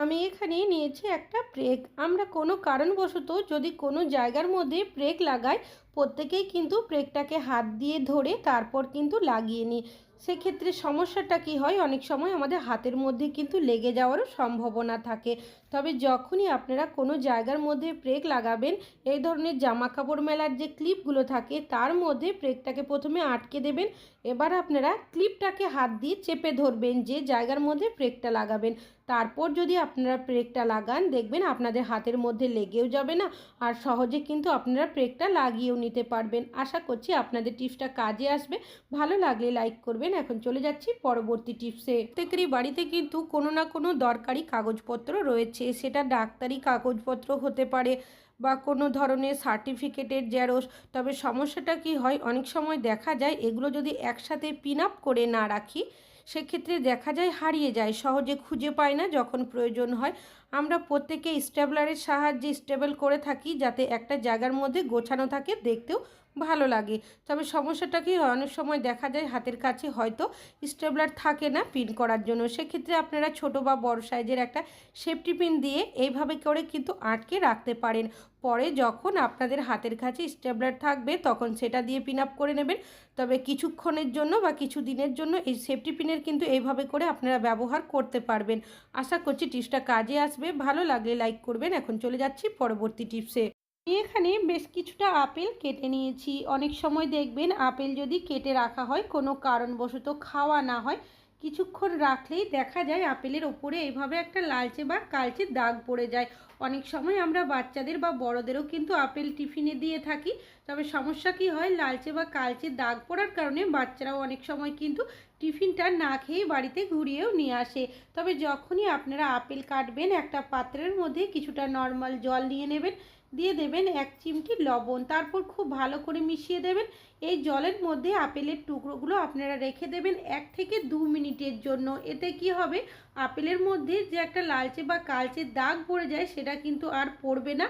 আমি এখানে নিয়েছি একটা ব্রেক আমরা কোনো কারণবশত যদি কোনো জায়গার মধ্যে ব্রেক লাগাই, প্রত্যেকেই কিন্তু ব্রেকটাকে হাত দিয়ে ধরে তারপর কিন্তু লাগিয়ে নিই। সেক্ষেত্রে সমস্যাটা কি হয়? অনেক সময় আমাদের হাতের মধ্যে কিন্তু লেগে যাওয়ারও সম্ভাবনা থাকে। তবে যখনই আপনারা কোনো জায়গার মধ্যে ব্রেক লাগাবেন, এই ধরনের জামা কাপড় মেলার যে ক্লিপগুলো থাকে, তার মধ্যে ব্রেকটাকে প্রথমে আটকে দেবেন। এবার আপনারা ক্লিপটাকে হাত দিয়ে চেপে ধরবেন, যে জায়গার মধ্যে ব্রেকটা লাগাবেন। তারপর যদি আপনারা ব্রেকটা লাগান, দেখবেন আপনাদের হাতের মধ্যে লেগেও যাবে না আর সহজে কিন্তু আপনারা ব্রেকটা লাগিয়েও নিতে পারবেন। আশা করছি আপনাদের টিপসটা কাজে আসবে। ভালো লাগলে লাইক করবেন। এখন চলে যাচ্ছি পরবর্তী টিপসে প্রত্যেকেরই বাড়িতে কিন্তু কোনো না কোনো দরকারি কাগজপত্র রয়েছে। সেটা ডাক্তারি কাগজপত্র হতে পারে বা কোনো ধরনের সার্টিফিকেটের জেরক্স। তবে সমস্যাটা কি হয়? অনেক সময় দেখা যায় এগুলো যদি একসাথে পিন আপ করে না রাখি, সেক্ষেত্রে দেখা যায় হারিয়ে যায়, সহজে খুঁজে পায় না যখন প্রয়োজন হয়। আমরা প্রত্যেকে স্টেবলারের সাহায্যে স্টেবল করে থাকি যাতে একটা জায়গার মধ্যে গোছানো থাকে, দেখতেও ভালো লাগে। তবে সমস্যাটা কি হয়, অনেক সময় দেখা যায় হাতের কাছে হয়তো স্টেবলার থাকে না পিন করার জন্য। সেক্ষেত্রে আপনারা ছোট বা বড় সাইজের একটা সেফটি পিন দিয়ে এইভাবে করে কিন্তু আটকে রাখতে পারেন। পরে যখন আপনাদের হাতের কাছে স্টেবলার থাকবে, তখন সেটা দিয়ে পিন আপ করে নেবেন। তবে কিছুক্ষণের জন্য বা কিছু দিনের জন্য এই সেফটি পিনের কিন্তু এইভাবে করে আপনারা ব্যবহার করতে পারবেন। আশা করছি টিপসটা কাজে আসবে। ভালো লাগলে লাইক করবেন। এখন চলে যাচ্ছি পরবর্তী টিপসে। আমি এখানে বেশ কিছুটা আপেল কেটে নিয়েছি। অনেক সময় দেখবেন আপেল যদি কেটে রাখা হয়, কোনো কারণবশত খাওয়া না হয়, কিছুক্ষণ রাখলেই দেখা যায় আপেলের ওপরে এইভাবে একটা লালচে বা কালচে দাগ পড়ে যায়। অনেক সময় আমরা বাচ্চাদের বা বড়দেরও কিন্তু আপেল টিফিনে দিয়ে থাকি, তবে সমস্যা কি হয়, লালচে বা কালচে দাগ পড়ার কারণে বাচ্চারাও অনেক সময় কিন্তু টিফিনটা না খেয়ে বাড়িতে ঘুরিয়েও নিয়ে আসে। তবে যখনই আপনারা আপেল কাটবেন, একটা পাত্রের মধ্যে কিছুটা নর্মাল জল নিয়ে নেবেন দিয়ে দেবেন এক চিমটি লবণ। তারপর খুব ভালো করে মিশিয়ে দেবেন। এই জলের মধ্যে আপেলের টুকরোগুলো আপনারা রেখে দেবেন এক থেকে দু মিনিটের জন্য। এতে কি হবে? আপেলের মধ্যে যে একটা লালচে বা কালচে দাগ পড়ে যায়, সেটা কিন্তু আর পড়বে না।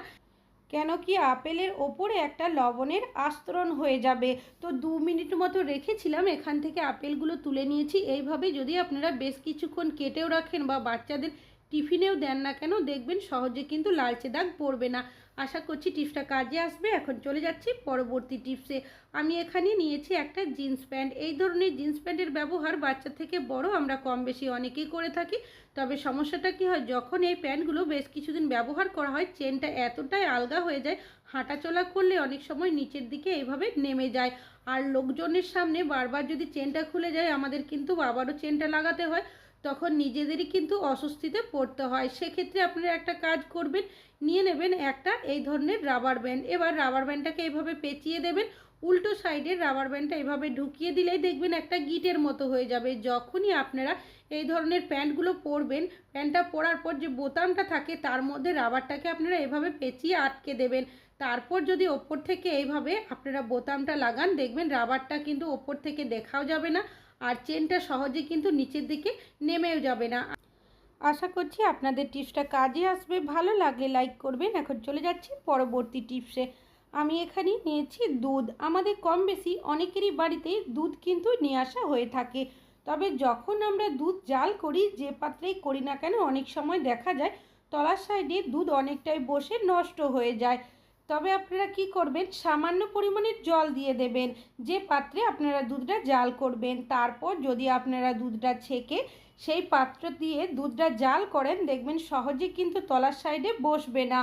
কেন কি আপেলের ওপরে একটা লবণের আস্তরণ হয়ে যাবে। তো দু মিনিট মতো রেখেছিলাম, এখান থেকে আপেলগুলো তুলে নিয়েছি। এইভাবে যদি আপনারা বেশ কিছুক্ষণ কেটেও রাখেন বা বাচ্চাদের টিফিনেও দেন না কেন? দেখবেন সহজে কিন্তু লালচে দাগ পড়বে না। আশা করছি টিপসটা কাজে আসবে। এখন চলে যাচ্ছি পরবর্তী টিপসে। আমি এখানে নিয়েছি একটা জিন্স প্যান্ট। এই ধরনের জিন্স প্যান্টের ব্যবহার বাচ্চা থেকে বড় আমরা কম বেশি অনেকেই করে থাকি। তবে সমস্যাটা কি হয়, যখন এই প্যান্টগুলো বেশ কিছুদিন ব্যবহার করা হয়, চেনটা এতটাই আলগা হয়ে যায়, হাঁটাচলা করলে অনেক সময় নিচের দিকে এইভাবে নেমে যায়। আর লোকজনের সামনে বারবার যদি চেনটা খুলে যায়, আমাদের কিন্তু আবারও চেনটা লাগাতে হয়। তখন নিজেদেরই কিন্তু অস্বস্তিতে পড়তে হয়। সেক্ষেত্রে আপনারা একটা কাজ করবেন, নিয়ে নেবেন একটা এই ধরনের রাবার ব্যান্ড এবার রাবার ব্যান্ডটাকে এইভাবে পেঁচিয়ে দেবেন, উল্টো সাইডের রাবার ব্যান্ডটা এভাবে ঢুকিয়ে দিলেই দেখবেন একটা গিটের মতো হয়ে যাবে। যখনই আপনারা এই ধরনের প্যান্টগুলো পরবেন প্যান্টটা পরার পর যে বোতামটা থাকে, তার মধ্যে রাবারটাকে আপনারা এভাবে পেঁচিয়ে আটকে দেবেন। তারপর যদি ওপর থেকে এইভাবে আপনারা বোতামটা লাগান, দেখবেন রাবারটা কিন্তু ওপর থেকে দেখাও যাবে না। আর চেনটা সহজে কিন্তু নিচের দিকে নেমেও যাবে না। আশা করছি আপনাদের টিপসটা কাজে আসবে। ভালো লাগলে লাইক করবেন। এখন চলে যাচ্ছি পরবর্তী টিপসে। আমি এখানে নিয়েছি দুধ। আমাদের কম বেশি অনেকেরই বাড়িতে দুধ কিন্তু নিয়ে আসা হয়ে থাকে। তবে যখন আমরা দুধ জাল করি, যে পাত্রেই করি না কেন, অনেক সময় দেখা যায়, তলার সাইডে দুধ অনেকটাই বসে নষ্ট হয়ে যায়। তবে আপনারা কি করবেন? সামান্য পরিমাণের জল দিয়ে দেবেন। যে পাত্রে আপনারা দুধটা জাল করবেন, তারপর যদি আপনারা দুধটা ছেঁকে সেই পাত্র দিয়ে দুধটা জাল করেন, দেখবেন সহজে কিন্তু তলার সাইডে বসবে না।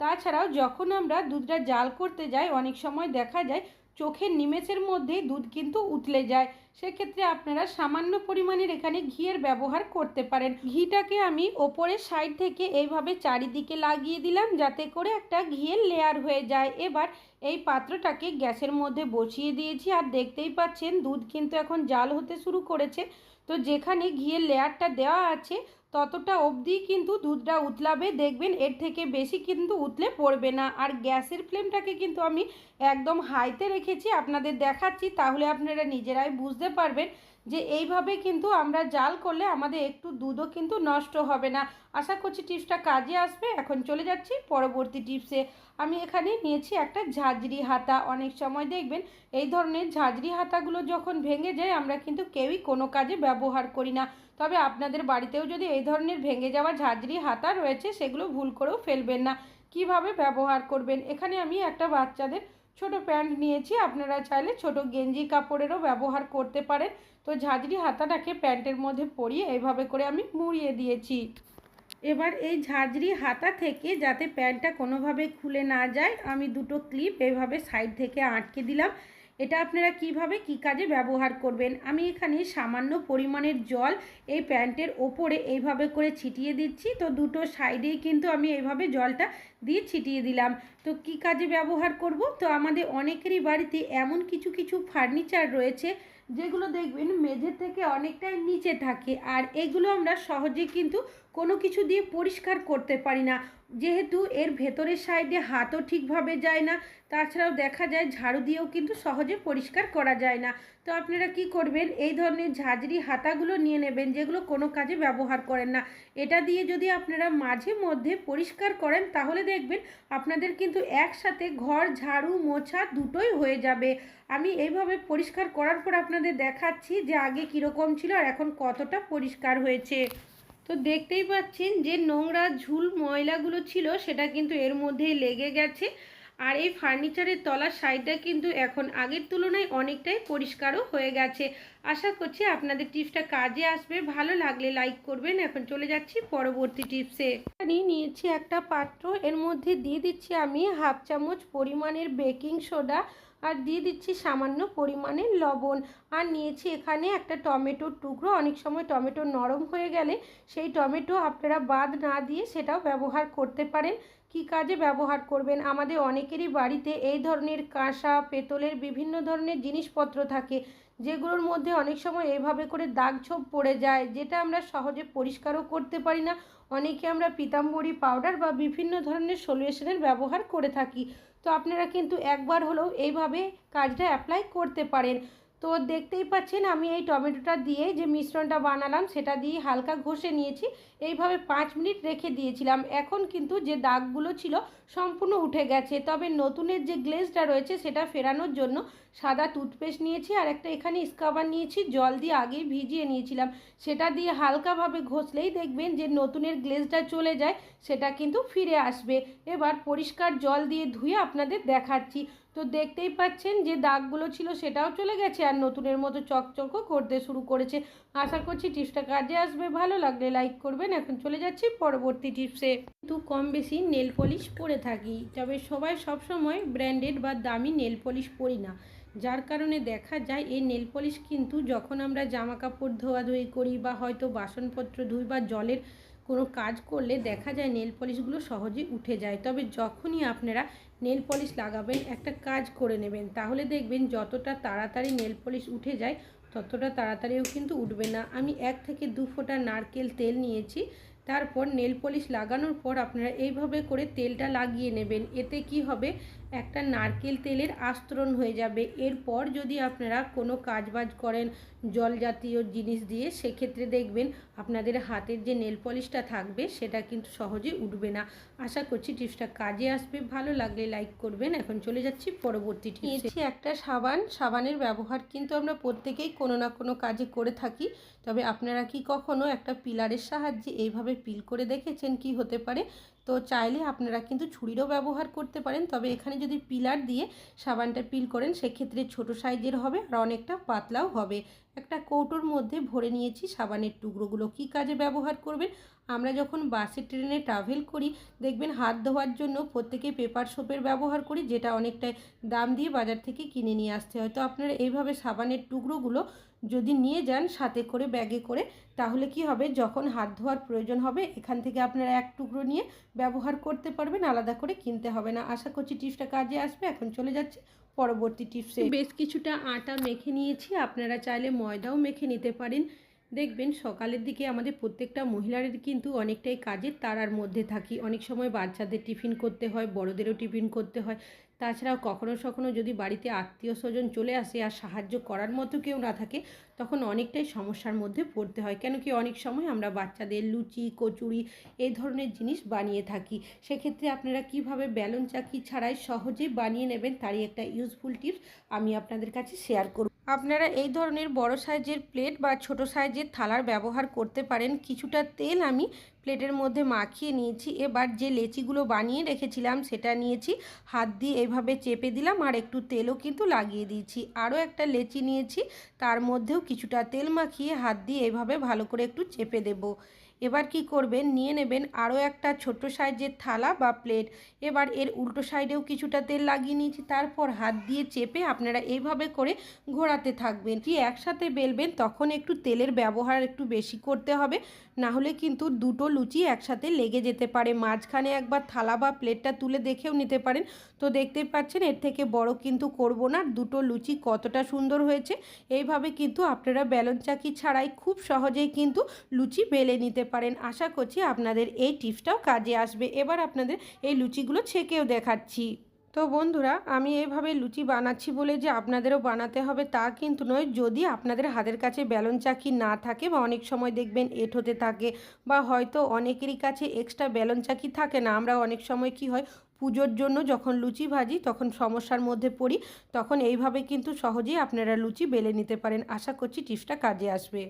তাছাড়াও যখন আমরা দুধটা জাল করতে যাই, অনেক সময় দেখা যায়, চোখের নিমেষের মধ্যে দুধ কিন্তু উতলে যায়। সেক্ষেত্রে আপনারা সামান্য পরিমাণের এখানে ঘিয়ের ব্যবহার করতে পারেন। ঘিটাকে আমি ওপরের সাইড থেকে এইভাবে চারিদিকে লাগিয়ে দিলাম যাতে করে একটা ঘিয়ের লেয়ার হয়ে যায়। এবার এই পাত্রটাকে গ্যাসের মধ্যে বসিয়ে দিয়েছি আর দেখতেই পাচ্ছেন দুধ কিন্তু এখন জাল হতে শুরু করেছে। তো যেখানে ঘিয়ের লেয়ারটা দেওয়া আছে ততটা অবধি কিন্তু দুধটা উতলাবে। দেখবেন এর থেকে বেশি কিন্তু উতলে পড়বে না। আর গ্যাসের ফ্লেমটাকে কিন্তু আমি একদম হাইতে রেখেছি, আপনাদের দেখাচ্ছি। তাহলে আপনারা নিজেরাই বুঝতে পারবেন যে এইভাবে কিন্তু আমরা জাল করলে আমাদের একটু দুধও কিন্তু নষ্ট হবে না। আশা করছি টিপসটা কাজে আসবে। এখন চলে যাচ্ছি পরবর্তী টিপসে। আমি এখানে নিয়েছি একটা ঝাঁঝরি হাতা। অনেক সময় দেখবেন এই ধরনের ঝাঁঝরি হাতাগুলো যখন ভেঙে যায়, আমরা কিন্তু কেউই কোনো কাজে ব্যবহার করি না। তবে আপনাদের বাড়িতেও যদি এই ধরনের ভেঙে যাওয়া ঝাঁঝরি হাতা রয়েছে, সেগুলো ভুল করেও ফেলবেন না। কীভাবে ব্যবহার করবেন? এখানে আমি একটা বাচ্চাদের ছোট প্যান্ট নিয়েছি। আপনারা চাইলে ছোট গেঞ্জি কাপড়েরও ব্যবহার করতে পারেন। তো ঝাঁঝরি হাতাটাকে প্যান্টের মধ্যে পরিয়ে এইভাবে করে আমি মুড়িয়ে দিয়েছি। এবার এই ঝাঁঝরি হাতা থেকে যাতে প্যান্টটা কোনোভাবে খুলে না যায়, আমি দুটো ক্লিপ এইভাবে সাইড থেকে আটকে দিলাম। এটা আপনারা কীভাবে কি কাজে ব্যবহার করবেন? আমি এখানে সামান্য পরিমাণের জল এই প্যান্টের ওপরে এইভাবে করে ছিটিয়ে দিচ্ছি। তো দুটো সাইডেই কিন্তু আমি এইভাবে জলটা দিয়ে ছিটিয়ে দিলাম। তো কি কাজে ব্যবহার করব? তো আমাদের অনেকেরই বাড়িতে এমন কিছু কিছু ফার্নিচার রয়েছে, যেগুলো দেখবেন মেঝে থেকে অনেকটাই নিচে থাকে। আর এগুলো আমরা সহজে কিন্তু কোনো কিছু দিয়ে পরিষ্কার করতে পারি না। যেহেতু এর ভেতরের সাইডে হাতও ঠিকভাবে যায় না, তাছাড়াও দেখা যায় ঝাড়ু দিয়েও কিন্তু সহজে পরিষ্কার করা যায় না। তো আপনারা কি করবেন? এই ধরনের ঝাঁঝরি হাতাগুলো নিয়ে নেবেন, যেগুলো কোনো কাজে ব্যবহার করেন না। এটা দিয়ে যদি আপনারা মাঝে মধ্যে পরিষ্কার করেন, তাহলে দেখবেন আপনাদের কিন্তু একসাথে ঘর, ঝাড়ু, মোছা দুটোই হয়ে যাবে। আমি এইভাবে পরিষ্কার করার পর আপনাদের দেখাচ্ছি যে আগে কীরকম ছিল আর এখন কতটা পরিষ্কার হয়েছে। তো দেখতেই পাচ্ছেন যে নোংরা ঝুল ময়লাগুলো ছিল, সেটা কিন্তু এর মধ্যেই লেগে গেছে। আর এই ফার্নিচারের তলার সাইডটা কিন্তু এখন আগের তুলনায় অনেকটাই পরিষ্কারও হয়ে গেছে। আশা করছি আপনাদের টিপসটা কাজে আসবে। ভালো লাগলে লাইক করবেন। এখন চলে যাচ্ছি পরবর্তী টিপসে। আমি নিয়েছি একটা পাত্র। এর মধ্যে দিয়ে দিচ্ছি আমি হাফ চামচ পরিমাণের বেকিং সোডা। আর দিয়ে দিচ্ছি সামান্য পরিমাণে লবণ। আর নিয়েছি এখানে একটা টমেটোর টুকরো। অনেক সময় টমেটো নরম হয়ে গেলে সেই টমেটো আপনারা বাদ না দিয়ে সেটাও ব্যবহার করতে পারেন। কি কাজে ব্যবহার করবেন? আমাদের অনেকেরই বাড়িতে এই ধরনের কাঁসা, পেতলের বিভিন্ন ধরনের জিনিসপত্র থাকে, যেগুলোর মধ্যে অনেক সময় এভাবে করে দাগ ছোপ পড়ে যায়, যেটা আমরা সহজে পরিষ্কারও করতে পারি না। অনেকে আমরা পিতাম্বরী পাউডার বা বিভিন্ন ধরনের সলিউশনের ব্যবহার করে থাকি। তো আপনারা কিন্তু একবার হলেও এইভাবে কাজটা অ্যাপ্লাই করতে পারেন। তো দেখতেই পাচ্ছেন আমি এই টমেটোটা দিয়ে যে মিশ্রণটা বানালাম, সেটা দিয়ে হালকা ঘষে নিয়েছি। এইভাবে পাঁচ মিনিট রেখে দিয়েছিলাম। এখন কিন্তু যে দাগগুলো ছিল সম্পূর্ণ উঠে গেছে। তবে নতুনের যে গ্লেজটা রয়েছে, সেটা ফেরানোর জন্য সাদা টুথপেস্ট নিয়েছি আর একটা এখানে স্কাবার নিয়েছি। জল দিয়ে আগেই ভিজিয়ে নিয়েছিলাম। সেটা দিয়ে হালকাভাবে ঘষলেই দেখবেন যে নতুনের গ্লেজটা চলে যায়, সেটা কিন্তু ফিরে আসবে। এবার পরিষ্কার জল দিয়ে ধুয়ে আপনাদের দেখাচ্ছি। তো দেখতেই পাচ্ছেন যে দাগগুলো ছিল, সেটাও চলে গেছে আর নতুনের মতো চকচকও করতে শুরু করেছে। আশা করছি টিপসটা কাজে আসবে। ভালো লাগলে লাইক করবেন। এখন চলে যাচ্ছি পরবর্তী টিপসে। কিন্তু কম বেশি নেল পলিশ পরে থাকি, তবে সবাই সবসময় ব্র্যান্ডেড বা দামি নেল পলিশ পরি না। যার কারণে দেখা যায় এই নেল পলিশ কিন্তু যখন আমরা জামা কাপড় ধোয়াধুয়ি করি বা হয়তো বাসনপত্র ধুই বা জলের কোনো কাজ করলে দেখা যায় নেল পলিশগুলো সহজে উঠে যায়। তবে যখনই আপনারা নেল পলিশ লাগাবেন, একটা কাজ করে নেবেন, তাহলে দেখবেন যতটা তাড়াতাড়ি নেল পলিশ উঠে যায়, ততটা তাড়াতাড়িও কিন্তু উঠবে না। আমি এক থেকে দু ফোঁটা নারকেল তেল নিয়েছি, তারপর নেল পলিশ লাগানোর পর আপনারা এইভাবে করে তেলটা লাগিয়ে নেবেন। এতে কি হবে? একটা নারকেল তেলের আস্তরণ হয়ে যাবে। এরপর যদি আপনারা কোনো কাজবাজ করেন জল জাতীয় জিনিস দিয়ে, সেক্ষেত্রে দেখবেন আপনাদের হাতের যে নেল পলিশটা থাকবে, সেটা কিন্তু সহজে উঠবে না। আশা করছি টিপসটা কাজে আসবে। ভালো লাগলে লাইক করবেন। এখন চলে যাচ্ছি পরবর্তী নিয়েছি একটা সাবান। সাবানের ব্যবহার কিন্তু আমরা প্রত্যেকেই কোনো না কোনো কাজে করে থাকি। তবে আপনারা কি কখনো একটা পিলারের সাহায্যে এইভাবে পিল করে দেখেছেন কি হতে পারে? তো চাইলে আপনারা কিন্তু ছুরিরও ব্যবহার করতে পারেন। তবে এখানে যদি পিলার দিয়ে সাবানটা পিল করেন, সেক্ষেত্রে ছোট সাইজের হবে আর অনেকটা পাতলাও হবে। একটা কৌটোর মধ্যে ভরে নিয়েছি সাবানের টুকরোগুলো। কি কাজে ব্যবহার করবেন? আমরা যখন বাসে ট্রেনে ট্রাভেল করি, দেখবেন হাত ধোয়ার জন্য প্রত্যেকে পেপার সোপের ব্যবহার করি, যেটা অনেকটাই দাম দিয়ে বাজার থেকে কিনে নিয়ে আসতে হয়। তো আপনারা এইভাবে সাবানের টুকরোগুলো যদি নিয়ে যান সাথে করে, ব্যাগে করে, তাহলে কি হবে? যখন হাত ধোয়ার প্রয়োজন হবে, এখান থেকে আপনারা এক টুকরো নিয়ে ব্যবহার করতে পারবেন, আলাদা করে কিনতে হবে না। আশা করছি টিপসটা কাজে আসবে। এখন চলে যাচ্ছে পরবর্তী টিপসে বেশ কিছুটা আটা মেখে নিয়েছি। আপনারা চাইলে ময়দাও মেখে নিতে পারেন। দেখবেন সকালের দিকে আমাদের প্রত্যেকটা মহিলাদের কিন্তু অনেকটাই কাজের তারার মধ্যে থাকি। অনেক সময় বাচ্চাদের টিফিন করতে হয়, বড়দেরও টিফিন করতে হয়। তাছাড়াও কখনো সখনো যদি বাড়িতে আত্মীয় স্বজন চলে আসে আর সাহায্য করার মতো কেউ না থাকে তখন অনেকটাই সমস্যার মধ্যে পড়তে হয়। কেন কি অনেক সময় আমরা বাচ্চাদের লুচি, কচুরি এই ধরনের জিনিস বানিয়ে থাকি। সেক্ষেত্রে আপনারা কীভাবে ব্যালন চাকি ছাড়াই সহজে বানিয়ে নেবেন তারই একটা ইউজফুল টিপস আমি আপনাদের কাছে শেয়ার করব। আপনারা এই ধরনের বড় সাইজের প্লেট বা ছোট সাইজের থালার ব্যবহার করতে পারেন। কিছুটা তেল আমি প্লেটের মধ্যে মাখিয়ে নিয়েছি। এবার যে লেচিগুলো বানিয়ে রেখেছিলাম সেটা নিয়েছি। হাত দিয়ে এভাবে চেপে দিলাম আর একটু তেলও কিন্তু লাগিয়ে দিয়েছি। আরও একটা লেচি নিয়েছি। তার মধ্যেও কিছুটা তেল মাখিয়ে হাত দিয়ে এভাবে ভালো করে একটু চেপে দেব। এবার কি করবেন? নিয়ে নেবেন আরও একটা ছোট সাইজের থালা বা প্লেট। এবার এর উল্টো সাইডেও কিছুটা তেল লাগিয়ে নিয়েছি। তারপর হাত দিয়ে চেপে আপনারা এইভাবে করে ঘোরাতে থাকবেন। কি একসাথে বেলবেন, তখন একটু তেলের ব্যবহার একটু বেশি করতে হবে। না হলে কিন্তু দুটো লুচি একসাথে লেগে যেতে পারে। মাঝখানে একবার থালা বা প্লেটটা তুলে দেখেও নিতে পারেন। তো দেখতে পাচ্ছেন, এর থেকে বড় কিন্তু করব না। দুটো লুচি কতটা সুন্দর হয়েছে। এইভাবে কিন্তু আপনারা ব্যালন চাকি ছাড়াই খুব সহজেই কিন্তু লুচি বেলে নিতে পারেন। আশা করছি আপনাদের এই টিপসটাও কাজে আসবে। এবার আপনাদের এই লুচিগুলো ছেঁকেও দেখাচ্ছি। তো বন্ধুরা, আমি এইভাবে লুচি বানাচ্ছি বলে যে আপনাদেরও বানাতে হবে তা কিন্তু নয়। যদি আপনাদের হাতের কাছে ব্যালন চাকি না থাকে বা অনেক সময় দেখবেন এট হতে থাকে বা হয়তো অনেকেরই কাছে এক্সট্রা ব্যালন চাকি থাকে না, আমরা অনেক সময় কি হয়, পুজোর জন্য যখন লুচি ভাজি, তখন সমস্যার মধ্যে পড়ি, তখন এইভাবে কিন্তু সহজেই আপনারা লুচি বেলে নিতে পারেন। আশা করছি টিপসটা কাজে আসবে।